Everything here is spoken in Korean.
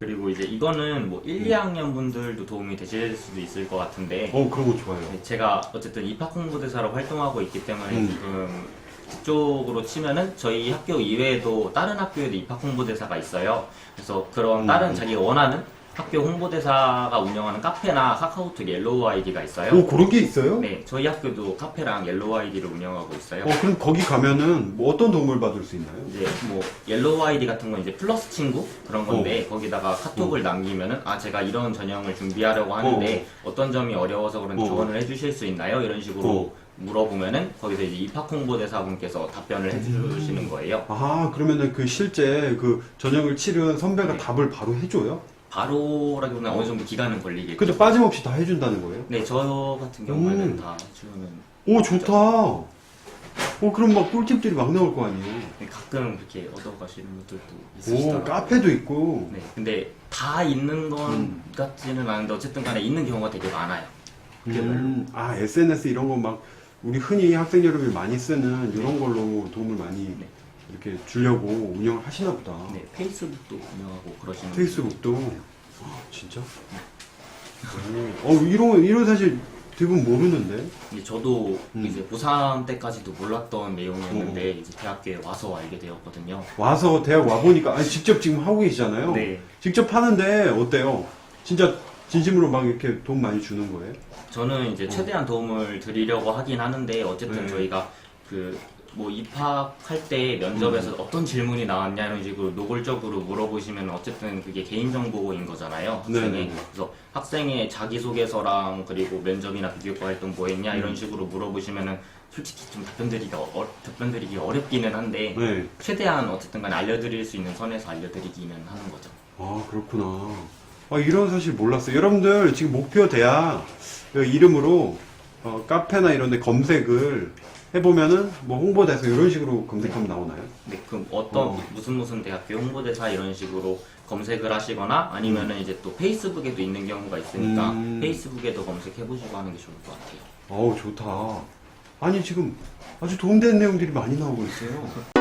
그리고 이제 이거는 뭐 1, 2학년 분들도 도움이 되실 수도 있을 것 같은데 어, 그런 거 좋아요. 네, 제가 어쨌든 입학 홍보대사로 활동하고 있기 때문에 음. 지금 그쪽으로 치면은 저희 학교 이외에도 다른 학교에도 입학 홍보대사가 있어요. 그래서 그런 다른 음. 자기가 원하는 학교 홍보대사가 운영하는 카페나 카카오톡 옐로우 아이디가 있어요. 오, 그런 게 있어요? 네, 저희 학교도 카페랑 옐로우 아이디를 운영하고 있어요. 어, 그럼 거기 가면은 뭐 어떤 도움을 받을 수 있나요? 이제 뭐 옐로우 아이디 같은 건 이제 플러스 친구 그런 건데 어. 거기다가 카톡을 남기면은 아 제가 이런 전형을 준비하려고 하는데 어. 떤 점이 어려워서 그런지 어. 조언을 해주실 수 있나요? 이런 식으로 어. 물어보면은 거기서 이제 입학 홍보대사분께서 답변을 해주시는 거예요. 아, 그러면은 그 실제 그 전형을 치른 선배가 네. 답을 바로 해줘요? 바로라기보다 어느 정도 기간은 걸리겠죠. 근데 빠짐없이 다 해준다는 거예요? 네, 저 같은 경우에는 음. 다 해주면 오, 좋다. 어, 그럼 막 꿀팁들이 막 나올 거 아니에요? 네, 가끔 그렇게 얻어가시는 분들도 오, 있으시더라고요. 카페도 있고. 네, 근데 다 있는 건 음. 같지는 않은데 어쨌든 간에 있는 경우가 되게 많아요. 음, 아, SNS 이런 거 막 우리 흔히 학생 여러분이 많이 쓰는 이런 걸로 도움을 많이 네. 이렇게 주려고 운영을 하시나 보다. 네, 페이스북도 운영하고 그러시는 페이스북도 아, 진짜? 오, 어, 이런 이런 사실 대부분 모르는데. 이제 저도 음. 이제 고3 때까지도 몰랐던 내용이었는데 이제 대학교에 와서 알게 되었거든요. 와서 대학 와 보니까 아니 직접 지금 하고 계시잖아요. 네. 직접 하는데 어때요? 진짜 진심으로 막 이렇게 돈 많이 주는 거예요? 저는 이제 최대한 도움을 드리려고 하긴 하는데 어쨌든 어. 네. 저희가 그 뭐 입학할 때 면접에서 음. 어떤 질문이 나왔냐 이런 식으로 노골적으로 물어보시면 어쨌든 그게 개인정보인 거잖아요 네, 학생의 네, 네. 그래서 학생의 자기소개서랑 그리고 면접이나 비교과 활동 뭐 했냐 음. 이런 식으로 물어보시면은 솔직히 좀 답변드리기가 어, 답변드리기 어렵기는 한데 네. 최대한 어쨌든 간에 알려드릴 수 있는 선에서 알려드리기는 하는 거죠 아 그렇구나. 아 이런 사실 몰랐어요. 여러분들 지금 목표 대학 그 이름으로 어, 카페나 이런 데 검색을 해보면은 뭐 홍보대사 이런 식으로 검색하면 나오나요? 네, 그럼 어떤 어. 무슨 무슨 대학교 홍보대사 이런 식으로 검색을 하시거나 아니면은 이제 또 페이스북에도 있는 경우가 있으니까 음. 페이스북에도 검색해 보시고 하는 게 좋을 것 같아요. 어우 좋다. 아니 지금 아주 도움되는 내용들이 많이 나오고 있어요.